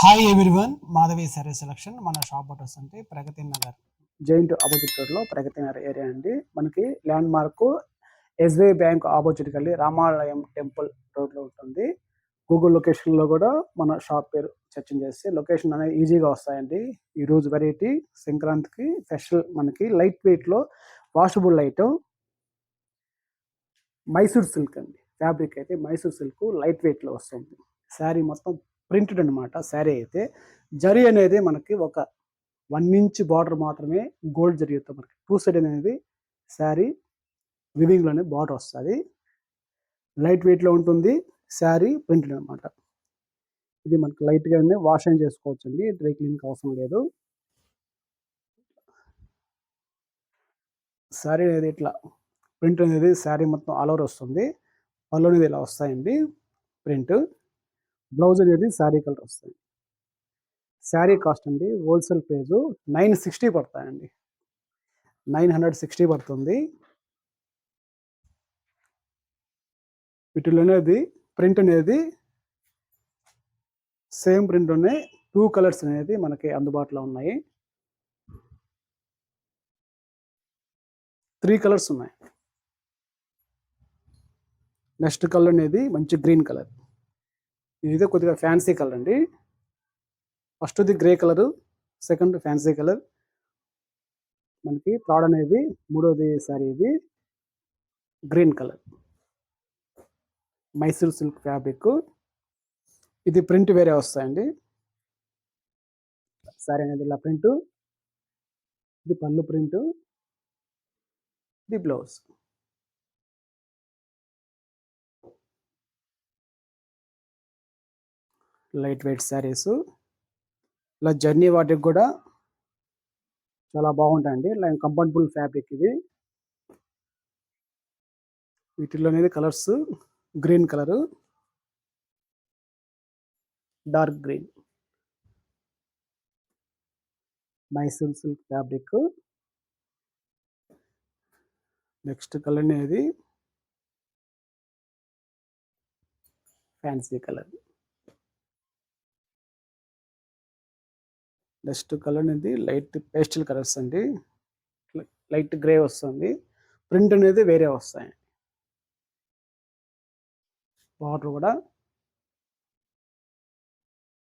Hi everyone Madhavi సరే selection మన shop address అంటే ప్రగతి నగర్. జైంట్ ఆపోజిట్ రోడ్లో ప్రగతి నగర్ ఏరియా అండి. మనకి landmark SBI bank opposite కలిగి రామాలయం టెంపుల్ రోడ్లో ఉంటుంది. గూగుల్ లొకేషన్లో కూడా మన షాప్ పేరు సెర్చింగ్ చేస్తే లొకేషన్ అనేది ఈజీగా వస్తాయండి. ఈరోజు వెరైటీ సంక్రాంతికి స్పెషల్ మనకి లైట్ వెయిట్లో వాషబుల్ లైట్ మైసూర్ సిల్క్ అండి. ఫ్యాబ్రిక్ అయితే మైసూర్ సిల్క్ లైట్ వెయిట్లో వస్తుంది. శారీ మొత్తం ప్రింటెడ్ అనమాట శారీ అయితే. జరీ అనేది మనకి ఒక వన్ ఇంచ్ బార్డర్ మాత్రమే గోల్డ్ జరిగితే మనకి. టూ సైడ్ అనేది శారీ వివింగ్లోనే బార్డర్ వస్తుంది. లైట్ వెయిట్లో ఉంటుంది. శారీ ప్రింటెడ్ అనమాట ఇది మనకి లైట్గానే వాష్ అయిన చేసుకోవచ్చు అండి డ్రై క్లీన్కి అవసరం లేదు. శారీ అనేది ఇట్లా ప్రింట్ అనేది శారీ మొత్తం ఆల్ ఓవర్ వస్తుంది. పళ్ళు అనేది ఇలా వస్తాయండి. ప్రింట్. బ్లౌజ్ అనేది శారీ కలర్ వస్తుంది శారీ కాస్ట్ అండి హోల్సేల్ ప్రైజు నైన్ సిక్స్టీ పడతాయండి. నైన్ హండ్రెడ్ సిక్స్టీ పడుతుంది. వీటిలో అనేది ప్రింట్ అనేది సేమ్ ప్రింట్ ఉన్నాయి టూ కలర్స్ అనేది మనకి అందుబాటులో ఉన్నాయి. త్రీ కలర్స్ ఉన్నాయి. నెక్స్ట్ కలర్ అనేది మంచి గ్రీన్ కలర్. ఇది కొద్దిగా ఫ్యాన్సీ కలర్ అండి. ఫస్ట్ది grey colour second fancy colour మనకి థర్డ్ అనేది మూడోది సారీ ఇది green colour Mysore silk fabric ఇది ప్రింట్ వేరే వస్తాయండి. సారీ అనేది ఇలా ప్రింట్ ఇది పళ్ళు ప్రింట్ ఇది బ్లౌజ్ లైట్ వెయిట్ శారీస్. ఇలా జర్నీ వాటికి కూడా చాలా బాగుంటాయండి. లైక్ కంఫర్టబుల్ ఫ్యాబ్రిక్ ఇది వీటిలో అనేది colours green colour. Dark green. Mysore silk fabric. Next colour అనేది ఫ్యాన్సీ కలర్. నెక్స్ట్ కలర్ అనేది లైట్ పేస్టల్ కలర్స్ అండి. లైట్ గ్రే వస్తుంది. ప్రింట్ అనేది వేరే వస్తాయి. బార్డర్ కూడా.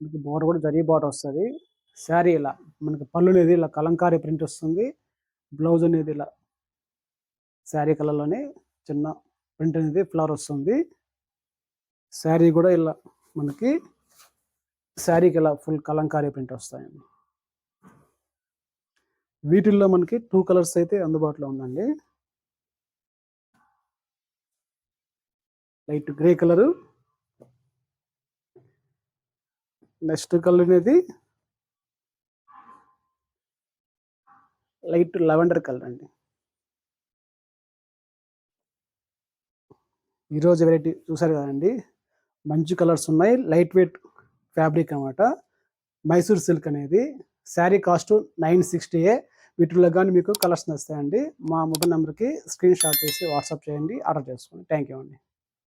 మనకి బార్డర్ కూడా జరీ బార్డర్ వస్తుంది. శారీ ఇలా మనకి పళ్ళు అనేది ఇలా కలంకారీ ప్రింట్ వస్తుంది. బ్లౌజ్ అనేది ఇలా శారీ కలర్లోనే చిన్న ప్రింట్ అనేది ఫ్లవర్ వస్తుంది. శారీ కూడా ఇలా మనకి శారీకి ఇలా ఫుల్ కలంకారీ ప్రింట్ వస్తాయండి వీటిల్లో మనకి టూ కలర్స్ అయితే అందుబాటులో ఉందండి. Light grey colour. Next colour అనేది లైట్ లెవెండర్ కలర్ అండి. ఈరోజు వెరైటీ చూసారు కదండి. మంచి కలర్స్ ఉన్నాయి. లైట్ వెయిట్ ఫ్యాబ్రిక్ అనమాట మైసూర్ సిల్క్ అనేది. శారీ కాస్ట్ నైన్ సిక్స్టీయే వీటిలో కానీ మీకు కలర్స్ వస్తాయండి మా మొబైల్ నెంబర్కి స్క్రీన్ షాట్ చేసి వాట్సాప్ చేయండి. ఆర్డర్ చేసుకోండి థ్యాంక్ యూ అండి.